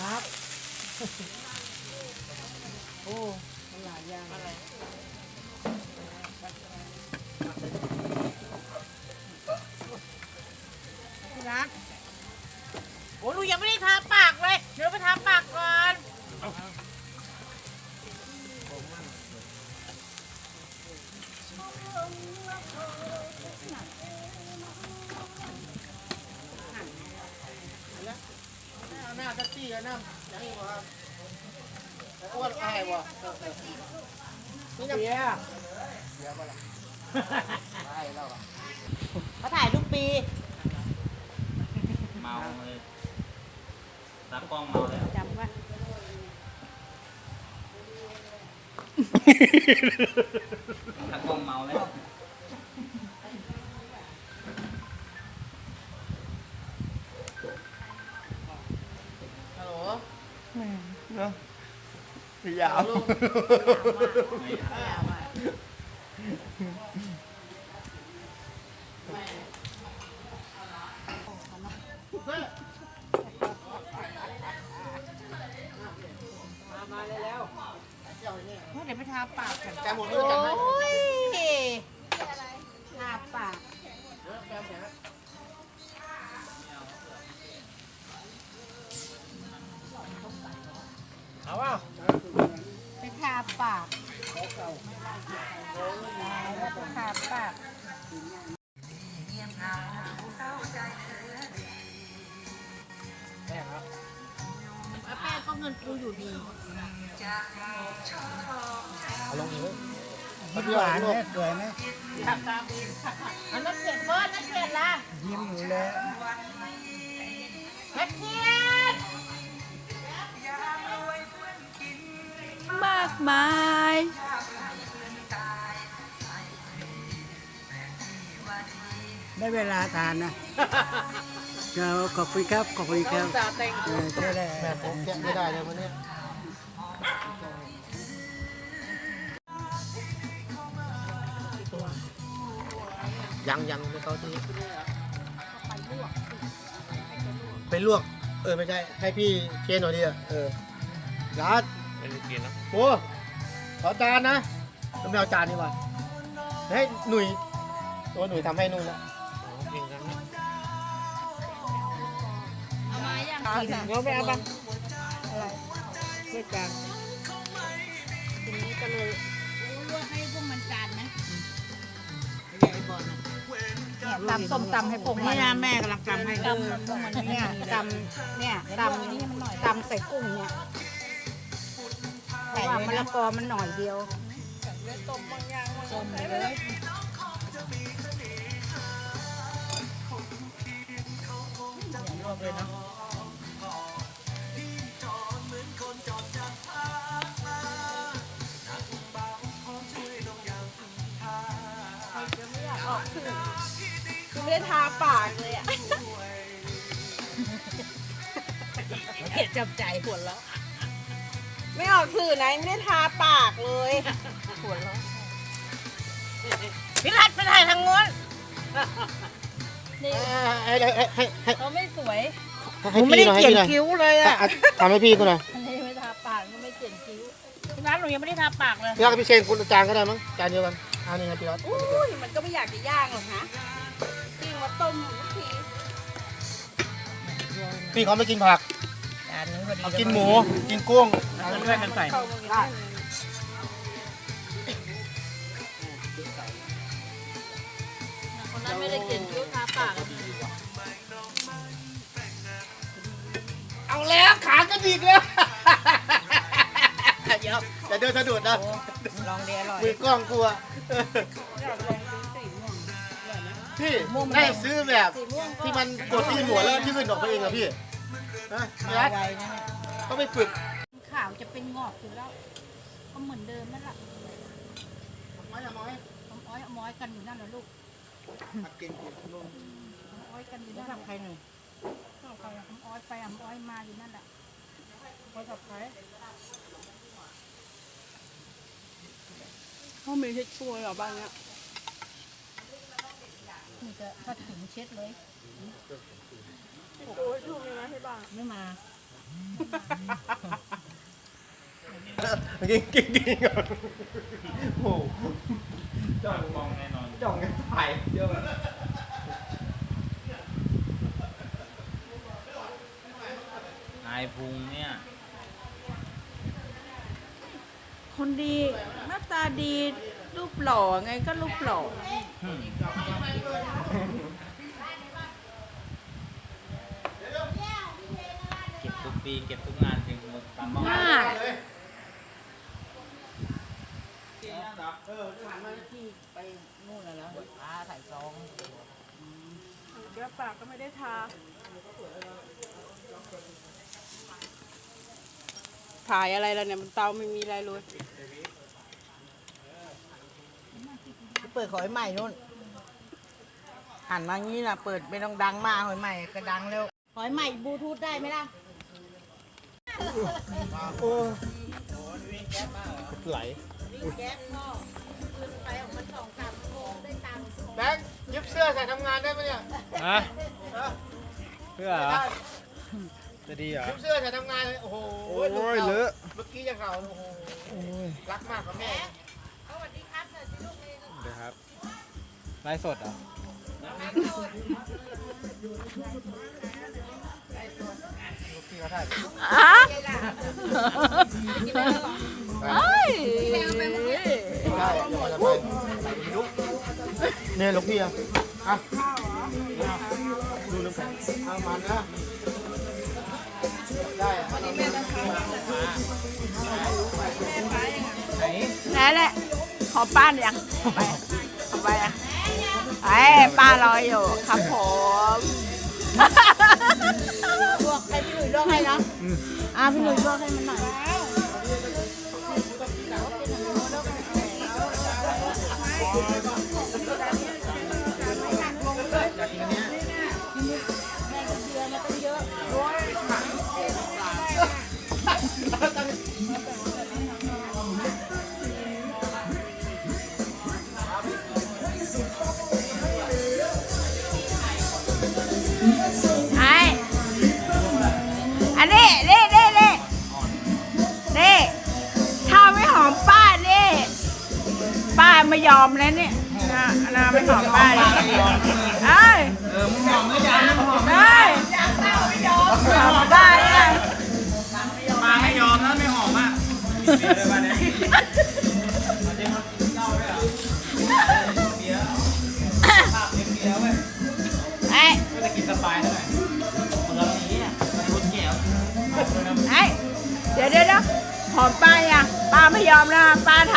รับ หน้าแท็กซี่เอาหน้าอย่างนี้วะอ้วนอายวะนี่จะเบียร์เดี๋ยวมาละใช่แล้วล่ะเขาถ่ายทุกปี เมาเลยตากล้องเมาแล้วจำว่าตากล้องเมาแล้ว ฮัลโหล เนาะยาวลูกไม่มา กูอยู่ดีเอาลงอีกเลยหวานไหมสวยไหมอันนั้นเผ็ดเบิร์ดนั่นเผ็ดละยิ้มอยู่แล้วเผ็ดเทียนมากมายได้เวลาทานนะ เจ้าขอบคุณครับ ขอบคุณครับเออใช่แล้วแม่ผมแกะไม่ได้เลยวันนี้ยังยังไม่เข้าที่ไปลวก เออ ไม่ใช่ ให้พี่เชนหน่อยดิเออรัดไม่ได้กินนะโอ้ขอจานนะต้องไม่เอาจานดีกว่าให้หนุ่ยตัวหนุ่ยทำให้นู่นแล้ว กินกันนะเดี๋ยวไปเอาปะอะไรเพื่อจานทีนี้ก็เลยลวกให้พวกมันจานไหมเนี่ยตำส้มตำให้พวกมันนี่นะแม่กำลังตำให้ตำพวกมันเนี่ยตำเนี่ยตำตำใส่กุ้งเนี่ยเพราะว่ามะละกอมันหน่อยเดียวต้มเลยรอบเลยนะ ไม่ได้ทาปากเลยอะเห็ดจับใจหัวแล้วไม่ออกสื่อไหนไม่ได้ทาปากเลยหัวแล้วพี่รัดไปถ่ายทางโน้นให้ให้ให้ให้ให้เขาไม่สวยให้พี่หน่อยให้พี่หน่อยคิ้วเลยอะอะทำให้พี่กูหน่อยอันนี้ไม่ทาปากก็ไม่เขียนคิ้วพี่รัดหนูยังไม่ได้ทาปากเลยพี่รักกับพี่เชนคุณจานก็ได้มั้งจานเดียวกันอันนี้ครับพี่รักอุ้ยมันก็ไม่อยากจะย่างหรอกนะปิ้ง มาต้มทุกทีพี่เขาไม่กินผักจานนึงพอดีเอากินหมู กินกุ้งเอาเลือดกันใส่เข้ามาได้คนนั้นไม่ได้เขียนคิ้วทาปากก็ดีกว่าเอาแล้วขากระดิกแล้วเดี๋ยวอย่าเดินสะดุดนะลองเดียอร่อยมือกล้องกลัว พี่ได้ซื้อแบบสีม่วงก็ที่มันกดที่หัวแล้วยืดออกไปเองอะพี่นะพี่รักไวนะต้องไปฝึกขาวจะเป็นงอกอยู่แล้ว ก็เหมือนเดิมนั่นแหละไม่อะมอยทำอ้อยเอาม้อยกันอยู่นั่นแหละลูกมากินกูนู่นทำอ้อยกันอยู่นั่นแหละใครหนึ่งทำอ้อยไปทำอ้อยมาอยู่นั่นแหละอ้อยกับใครเขามีเช็ดชัวร์หรอบ้างเนี้ย นี่จะถ้าถึงเช็ดเลย โอ้ยช่วงนี้นะที่บ้านไม่มากินกินกินก่อนโอ้โหตากล้องแน่นอนจ้องกันถ่ายเยอะนายพุงเนี่ย คนดีหน้าตาดี รูปหล่อไงก็รูปหล่ออืมเก็บทุกปีเก็บทุกงานจริงหมดตามบ้องมากเออไปนู่นแล้วพาถ่ายซองแก้ปากก็ไม่ได้ทา ถ่ายอะไรแล้วเนี่ยมันเตาไม่มีอะไรเลย เปิดขอยใหม่นู่นหันมางี้นะเปิดไม่ต้องดังมากหอยใหม่ก็ดังแล้วหอยใหม่บลูทูธได้ไหมล่ะไหลแบงค์ยิบเสื้อใส่ทำงานได้ไหมเนี่ยฮะเพื่อเหรอได้จะดีเหรอยิบเสื้อใส่ทำงานเลยโอ้โหโอ้ยเลอะเมื่อกี้ยังเก่าโอ้โหรักมากกว่าแม่เดี๋ยว ครับไลฟ์สดเหรออะเอ้ยได้เดี๋ยวมันจะไปลุกเนี่ยลูกพี่อะอะดูน้ำแข็งเอามันนะได้อะไหนแหละ ขอป้านยังไปเอาไปอะไอ้ป้ารออยู่ครับผมลวกให้พี่หนุ่ยลวกให้นะอ่าพี่หนุ่ยลวกให้มันหน่อย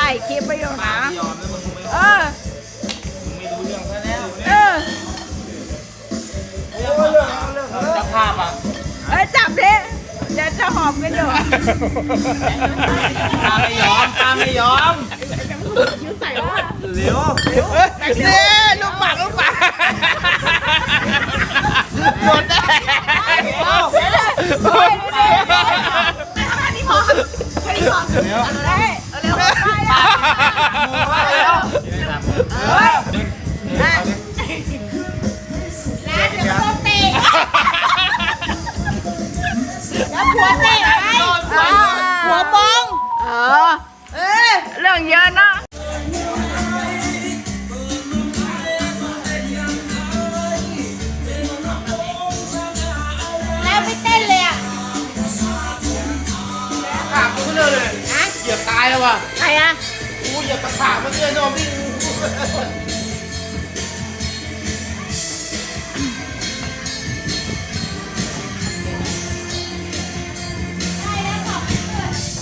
าถ่ายคลิปไปอยู่ป้านะไม่ยอมแล้วมึงไม่เออมึงไม่รู้เรื่องซะแล้วเออเจ้าภาพอะเอ้ยจับดิเดี๋ยวจะหอมกันอยู่ป้าไม่ยอมป้าไม่ยอม ใส่ว่า เร็วเนี่ย วว่ะใครอะกูเหยียบตะขาเมื่อกี้นอนวิ่ง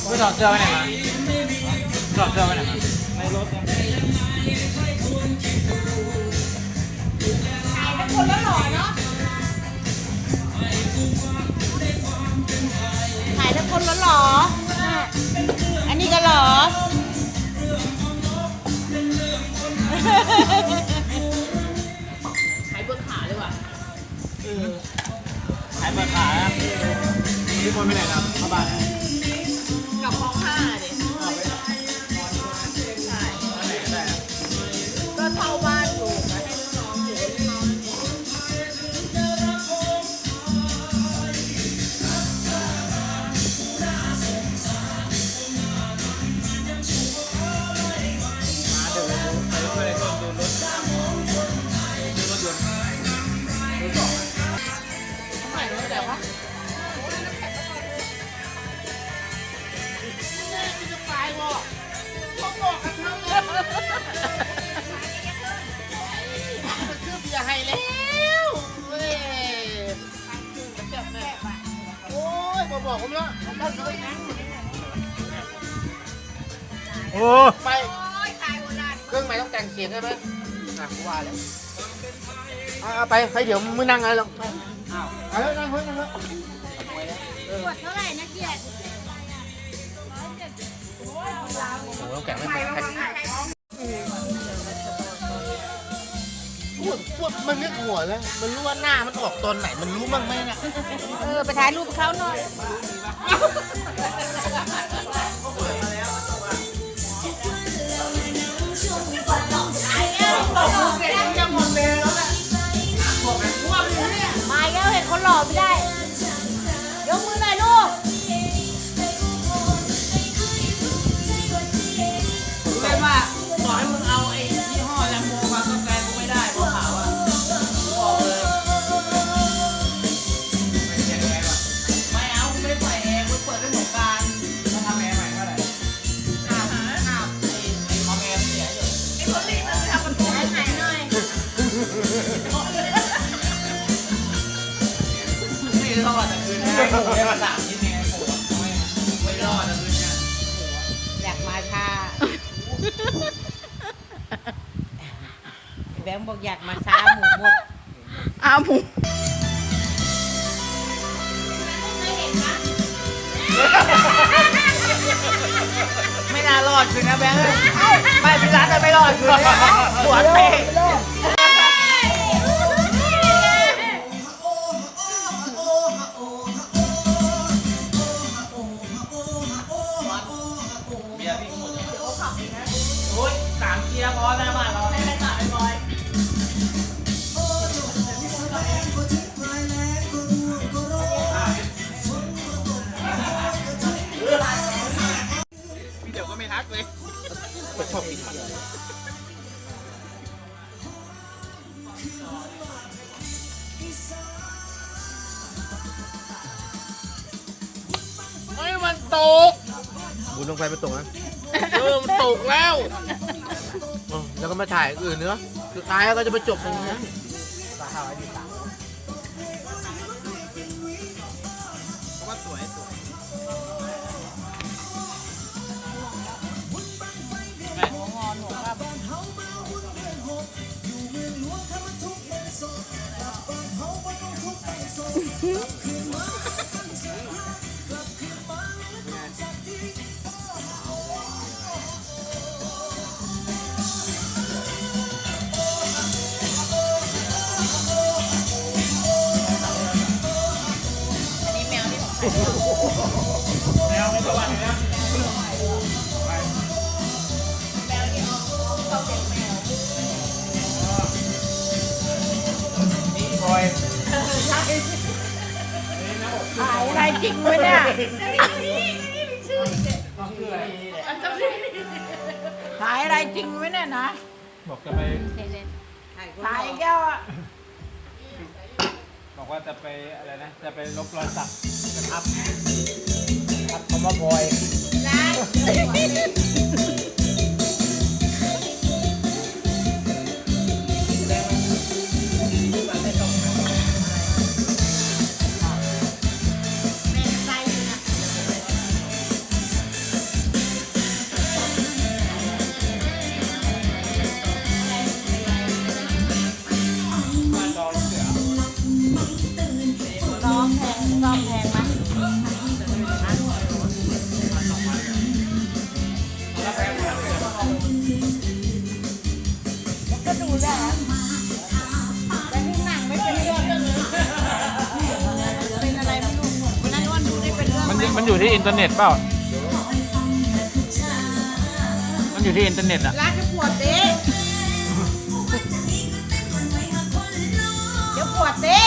ไม่ถอดเสื้อไปไหนมาถอดเสื้อไปไหนมาในรถนะถ่ายทั้งคนแล้ วเหรออันนี้ก็เหรอหายเปิดขานะพี่คนไปไหนนะเข้าบ้านนะ อกผมแล้วโอ้ไปเครื่องใหม่ต้องแต่งเสียงใช่ไหมอะกูว่าแล้วเอาเอาไปใครเดี๋ยวมึงนั่งอะไรหรอกเอาแล้วนั่งเฮ้ยนั่งเฮ้ยขวดเท่าไหร่นะเกียรติโอ้โหต้องแกะไม่แข็ง พูดพูดมันนึกหัวแล้ว มันรู้ว่าหน้ามันออกตอนไหน มันรู้บ้างไหมน่ะเออ ไปถ่ายรูปเขาหน่อย อกอยากมาช้าหมูหมดเอาหมูไม่น่ารอดคืนนะแบงค์ไม่พี่รัฐจะไม่รอดคืนนี้หัวเตะ อบกินไม่มันตก บุญลงไฟมันตกนะเออ มันตกแล้วเออแล้วก็มาถ่ายอื่นเนื้อะสุดท้ายก็จะไปจบตรงนี้เแมวไม่สวัสดีนะ จริงวะเนี่ยขายอะไรจริงวะเนี่ยนะบอกจะไปขายแก้วอะบอกว่าจะไปอะไรนะ จะไปลบรอยสักจะทับทับคำว่าบอย องมันไหมมันอยู่ที่อินเทอร์เน็ตเปล่า มันอยู่ที่อินเทอร์เน็ตอะ ร้านจะปวดเต๊ะเดี๋ยวปวดเต๊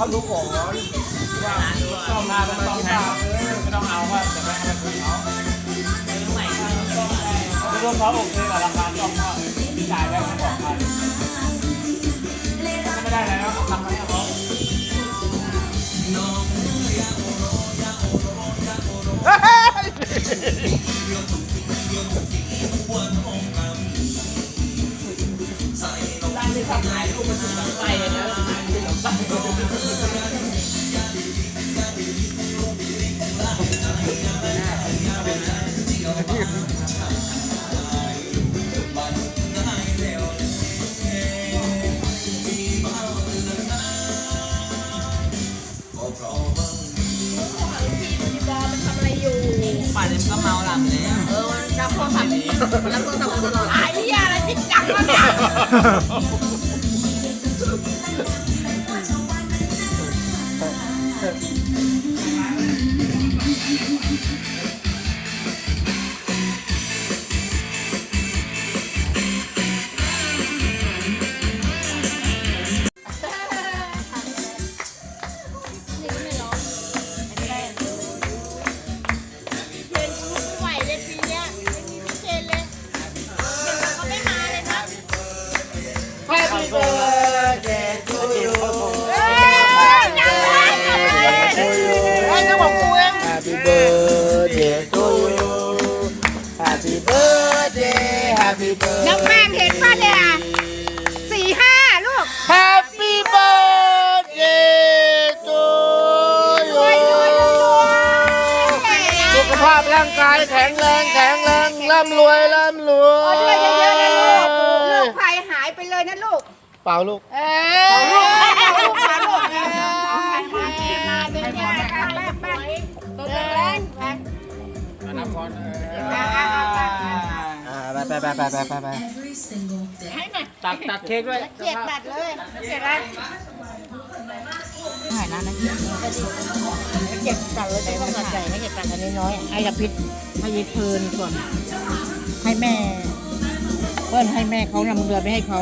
เขารู้ก่อนว่าชอบมาเป็นต้องแทนไม่ต้องเอาว่าจะไม่ให้มันคืนเขาไม่รวมเขาโอเคกับราคาต้องว่าจ่ายได้ทั้งสองพัน ป่านนี้ก็เมาหลับแล้วเออมันจับโทรศัพท์แล้วโทรศัพท์ตลอดไอ้เหี้ยอะไรจริงจังวะเนี่ย น้องแม่เห็นป่ะเนี่ยสี่ห้าลูก Happy birthday to you สุขภาพร่างกายแข็งแรงแข็งแรงร่ำรวยร่ำรวโอ้ยด้วยเยอะๆนะลูก ลูกไผ่หายไปเลยนะลูก เปล่าลูก เออ ไปไปไปไปไปไปตัดตัดเค้กด้วยเกียดตัดเลยเกียดอะไรหายนะนะเกียดเกียดตัดเลยไม่ต้องตัดใหญ่ไม่เกียดตัดอันนี้น้อยให้ยาพิษให้ยายเพลินก่อนให้แม่เปิ้ลให้แม่เขานำเรือไปให้เขา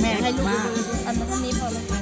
แม่ให้ลูกอันนี้พอแล้ว